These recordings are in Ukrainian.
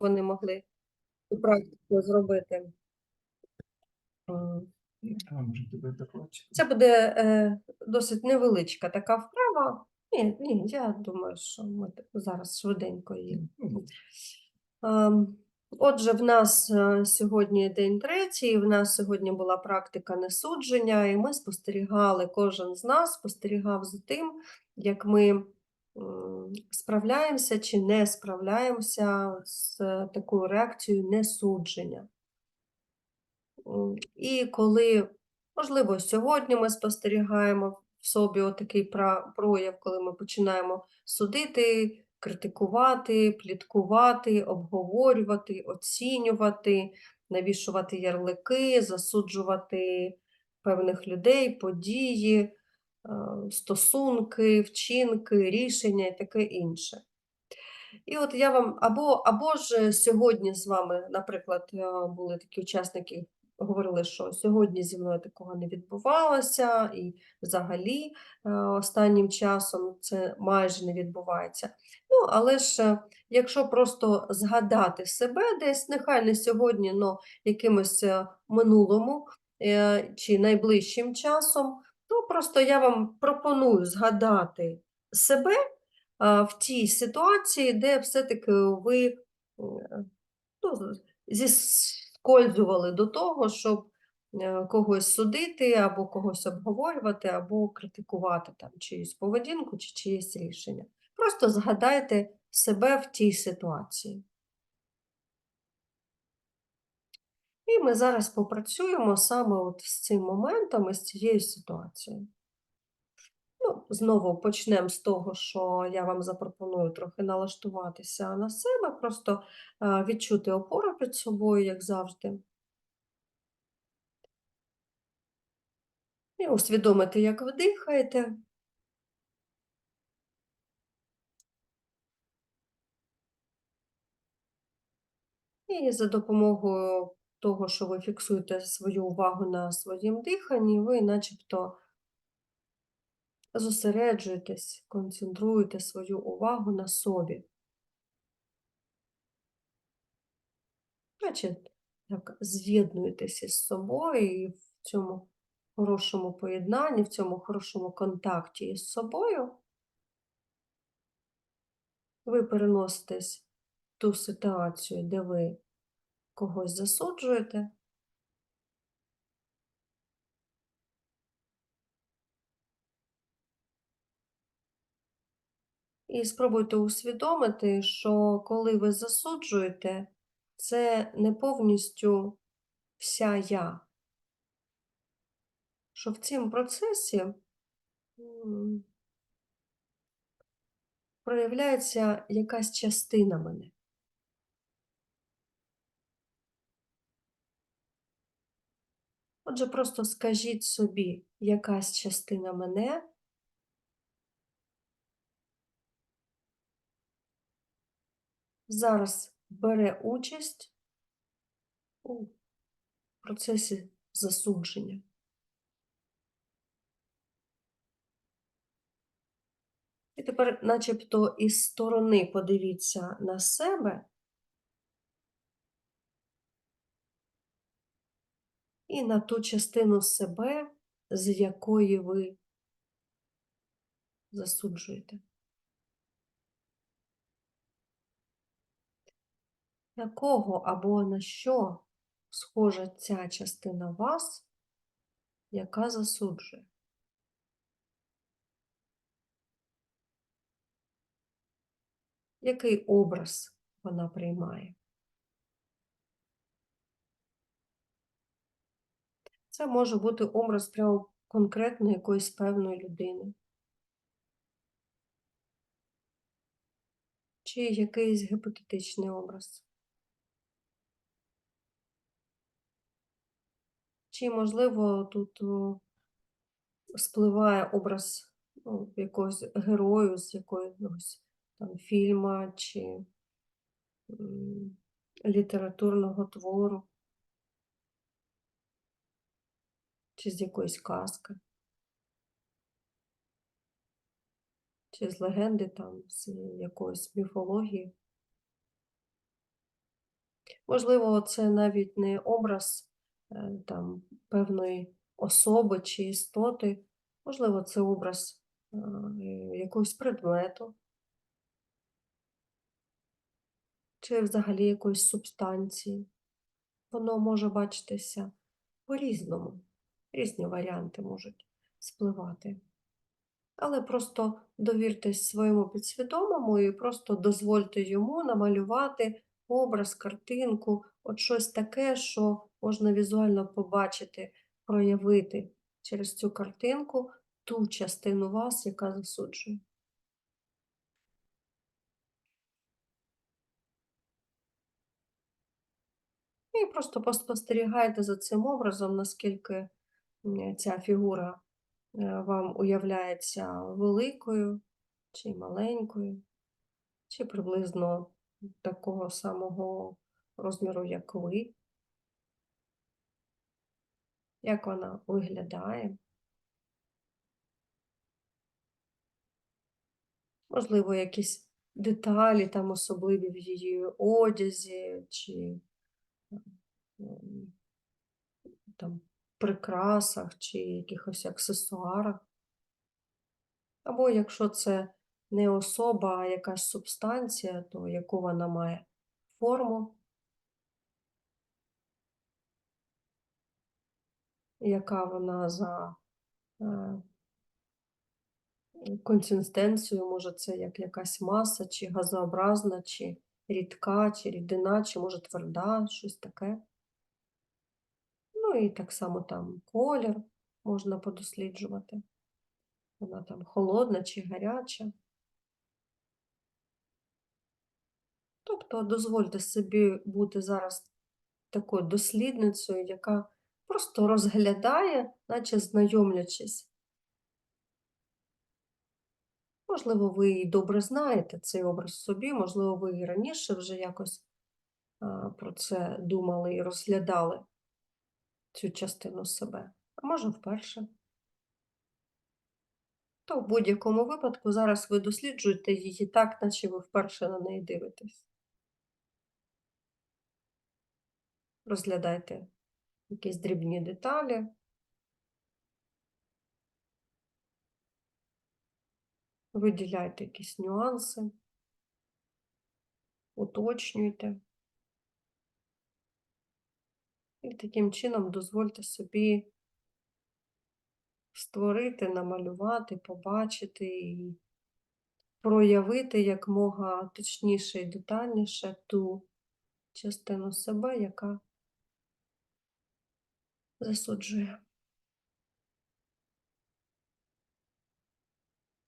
вони могли цю практику зробити. Це буде е, досить невеличка така вправа. Ні, ні, я думаю, що ми зараз швиденько її. Ем, Отже, в нас е, сьогодні день третій, в нас сьогодні була практика несудження, і ми спостерігали, кожен з нас спостерігав за тим, як ми справляємося чи не справляємося з такою реакцією несудження. І коли, можливо, сьогодні ми спостерігаємо в собі отакий прояв, коли ми починаємо судити, критикувати, пліткувати, обговорювати, оцінювати, навішувати ярлики, засуджувати певних людей, події, е, стосунки, вчинки, рішення і таке інше. І от я вам або, або ж сьогодні з вами, наприклад, е, були такі учасники, говорили, що сьогодні зі мною такого не відбувалося, і взагалі е, останнім часом це майже не відбувається. Ну, але ж е, якщо просто згадати себе десь, нехай не сьогодні, але якимось е, минулому е, чи найближчим часом, то просто я вам пропоную згадати себе в тій ситуації, де все-таки ви е, ну, зіскользували до того, щоб е, когось судити, або когось обговорювати, або критикувати там чиюсь поведінку чи чиєсь рішення. Просто згадайте себе в тій ситуації. І ми зараз попрацюємо саме от з цим моментом і з цією ситуацією. Ну, знову почнемо з того, що я вам запропоную трохи налаштуватися на себе, просто е, відчути опору під собою, як завжди. І усвідомити, як ви дихаєте. І за допомогою того, що ви фіксуєте свою увагу на своїм диханні, ви начебто зосереджуєтесь, концентруєте свою увагу на собі. Значить, так, з'єднуєтеся з собою і в цьому хорошому поєднанні, в цьому хорошому контакті із собою ви переноситесь в ту ситуацію, де ви когось засуджуєте. І спробуйте усвідомити, що коли ви засуджуєте, це не повністю вся я. Що в цьому процесі проявляється якась частина мене. Отже, просто скажіть собі, якась частина мене зараз бере участь у процесі засудження. І тепер, начебто, із сторони подивіться на себе і на ту частину себе, з якої ви засуджуєте. На кого або на що схожа ця частина вас, яка засуджує? Який образ вона приймає? Це може бути образ прямо конкретно якоїсь певної людини. Чи якийсь гіпотетичний образ. Чи, можливо, тут спливає образ ну, якогось герою з якогось там фільма чи м, літературного твору, чи з якоїсь казки, чи з легенди там, з якоїсь міфології. Можливо, це навіть не образ е, там, певної особи чи істоти, можливо, це образ е, якогось предмету, чи взагалі якоїсь субстанції. Воно може бачитися по-різному, різні варіанти можуть спливати. Але просто довіртесь своєму підсвідомому і просто дозвольте йому намалювати образ, картинку, от щось таке, що можна візуально побачити, проявити через цю картинку ту частину вас, яка засуджує. І просто поспостерігайте за цим образом, наскільки ця фігура е, вам уявляється великою чи маленькою, чи приблизно такого самого розміру, як ви. Як вона виглядає? Можливо, якісь деталі там особливі в її одязі, чи там прикрасах, чи якихось аксесуарах. Або якщо це не особа, а якась субстанція, то яку вона має форму, яка вона за е, консистенцією, може це як якась маса, чи газообразна, чи рідка, чи рідина, чи може тверда, щось таке. І так само там колір можна подосліджувати. Вона там холодна чи гаряча. Тобто дозвольте собі бути зараз такою дослідницею, яка просто розглядає, наче знайомлячись. Можливо, ви і добре знаєте цей образ собі, можливо, ви і раніше вже якось про це думали і розглядали цю частину себе, а може вперше. То в будь-якому випадку зараз ви досліджуєте її так, наче ви вперше на неї дивитесь. Розглядайте якісь дрібні деталі. Виділяйте якісь нюанси, уточнюйте. І таким чином дозвольте собі створити, намалювати, побачити і проявити якмога точніше і детальніше ту частину себе, яка засуджує.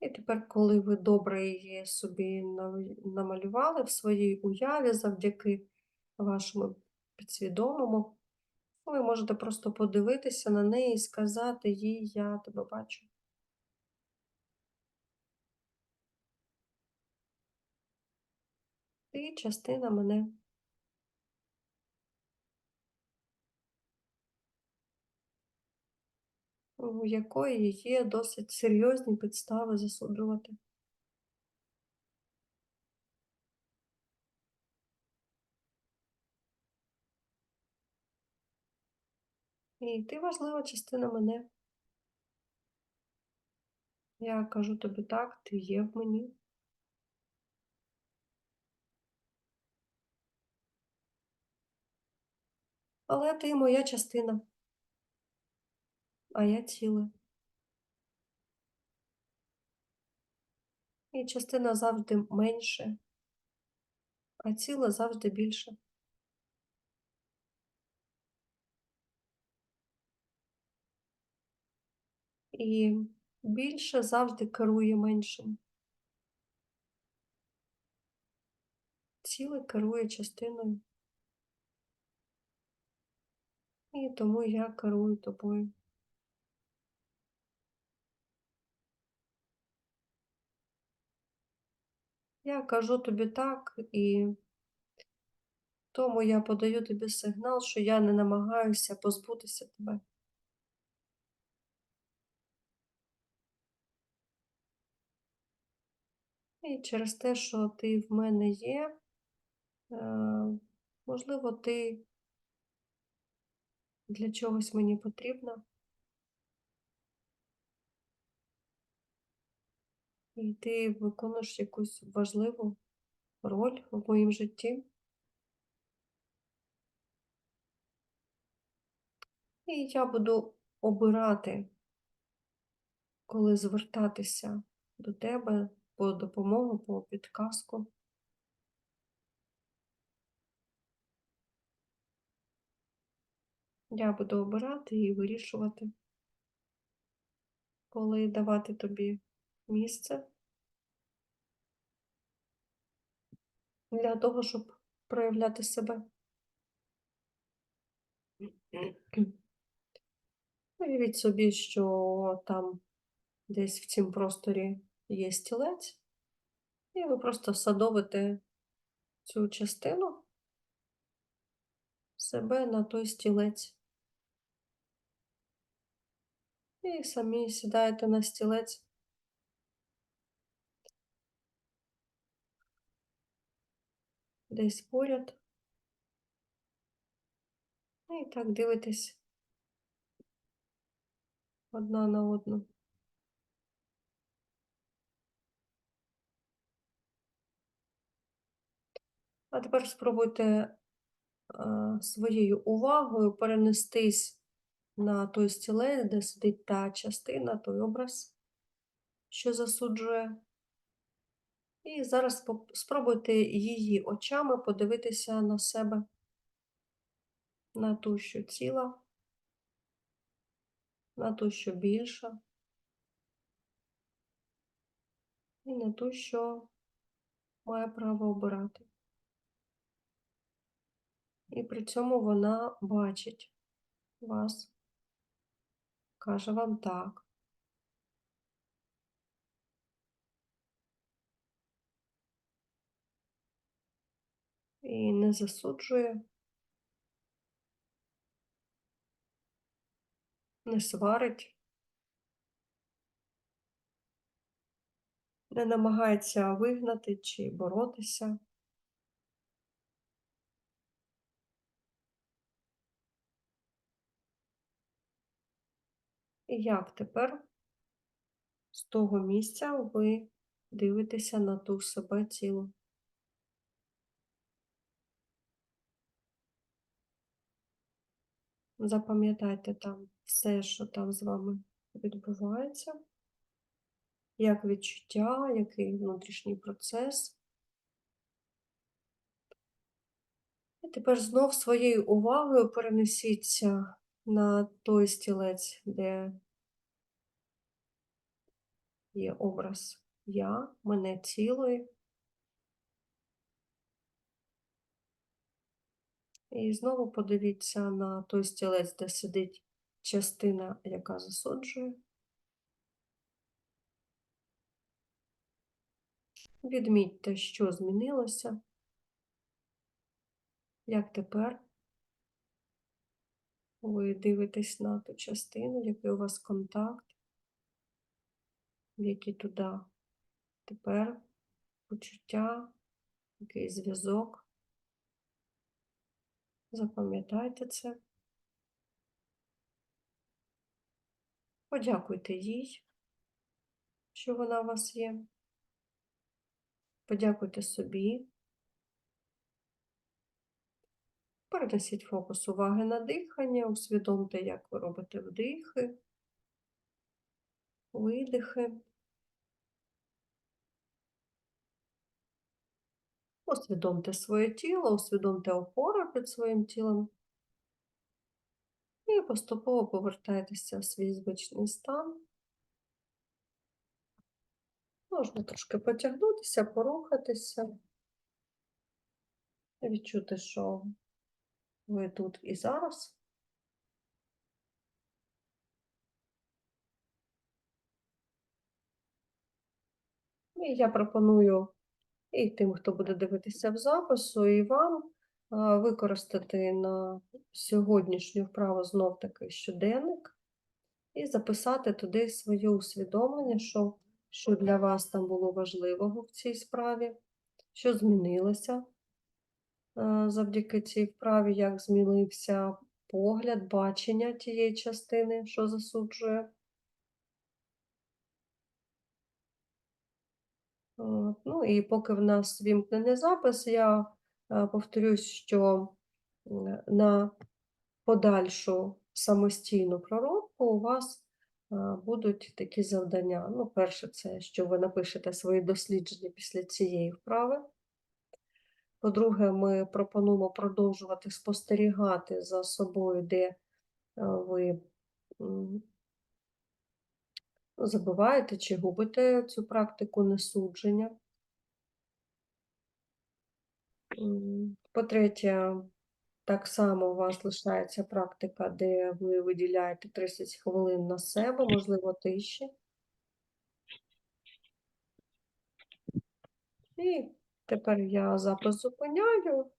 І тепер, коли ви добре її собі намалювали в своїй уяві завдяки вашому підсвідомому, ви можете просто подивитися на неї і сказати їй, я тебе бачу. Ти частина мене. у якої є досить серйозні підстави засуджувати. І ти важлива частина мене. Я кажу тобі так, ти є в мені. Але ти моя частина, а я ціле. І частина завжди менше, а ціле завжди більше. І більше завжди керує меншим. Ціле керує частиною. І тому я керую тобою. Я кажу тобі так, і тому я подаю тобі сигнал, що я не намагаюся позбутися тебе. І через те, що ти в мене є, е, Можливо, ти для чогось мені потрібна. І ти виконуєш якусь важливу роль в моїм житті. І я буду обирати, коли звертатися до тебе по допомогу, по підказку. Я буду обирати і вирішувати, коли давати тобі місце для того, щоб проявляти себе. Уявіть собі, що там десь в цім просторі є стілець, і ви просто садовите цю частину себе на той стілець. І самі сідаєте на стілець. Десь поряд. І так дивитесь одна на одну. А тепер спробуйте е, своєю увагою перенестись на той стілець, де сидить та частина, той образ, що засуджує. І зараз спробуйте її очами подивитися на себе, на ту, що ціла, на ту, що більша, і на ту, що має право обирати. І при цьому вона бачить вас, каже вам так. І не засуджує, не сварить, не намагається вигнати чи боротися. Як тепер з того місця ви дивитеся на ту себе цілу? Запам'ятайте там все, що там з вами відбувається, як відчуття, який внутрішній процес. І тепер знов своєю увагою перенесіться на той стілець, де є образ я, мене цілої. І знову подивіться на той стілець, де сидить частина, яка засуджує. Відмітьте, що змінилося, як тепер ви дивитесь на ту частину, який у вас контакт, які туди тепер почуття, який зв'язок. Запам'ятайте це. Подякуйте їй, що вона у вас є. Подякуйте собі. Перенесіть фокус уваги на дихання, усвідомте, як ви робите вдихи, видихи. Усвідомте своє тіло, усвідомте опору під своїм тілом. І поступово повертайтеся в свій звичний стан. Можна трошки потягнутися, порухатися, відчути, що ви тут і зараз. І я пропоную і тим, хто буде дивитися в запису, і вам використати на сьогоднішню вправу знов таки щоденник і записати туди своє усвідомлення, що, що для вас там було важливого в цій справі, що змінилося, завдяки цій вправі, як змінився погляд, бачення тієї частини, що засуджує. Ну і поки в нас вімкнений запис, я е, повторюсь, що на подальшу самостійну пророку у вас е, будуть такі завдання. Ну, перше, це що ви напишете свої дослідження після цієї вправи. По-друге, ми пропонуємо продовжувати спостерігати за собою, де е, ви забуваєте чи губите цю практику несудження. По-третє, так само у вас лишається практика, де ви виділяєте 30 хвилин на себе, можливо, тиші. І тепер я запис зупиняю